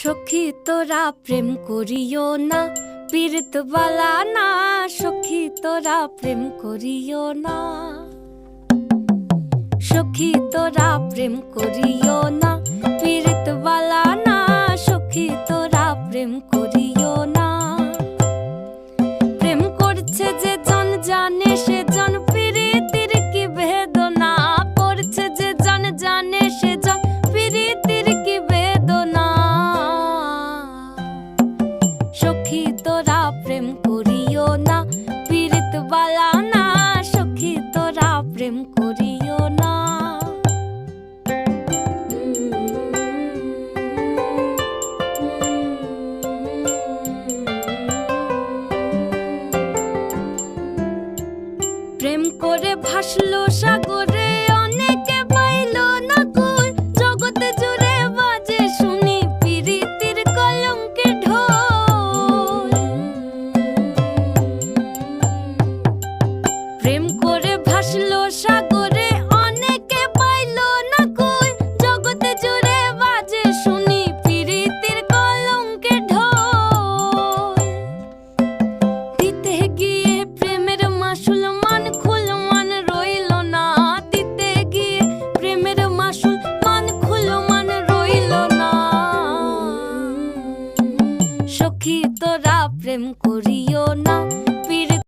সখী তোরা প্রেম করিও না, পীরতবালা না। সখী তোরা প্রেম করিও না। সখী তোরা প্রেম করিও না, পীরতবালা না। সখী তোরা প্রেম করি করে ভাসলো সাগরে সখী তোরা প্রেম করিও না পীর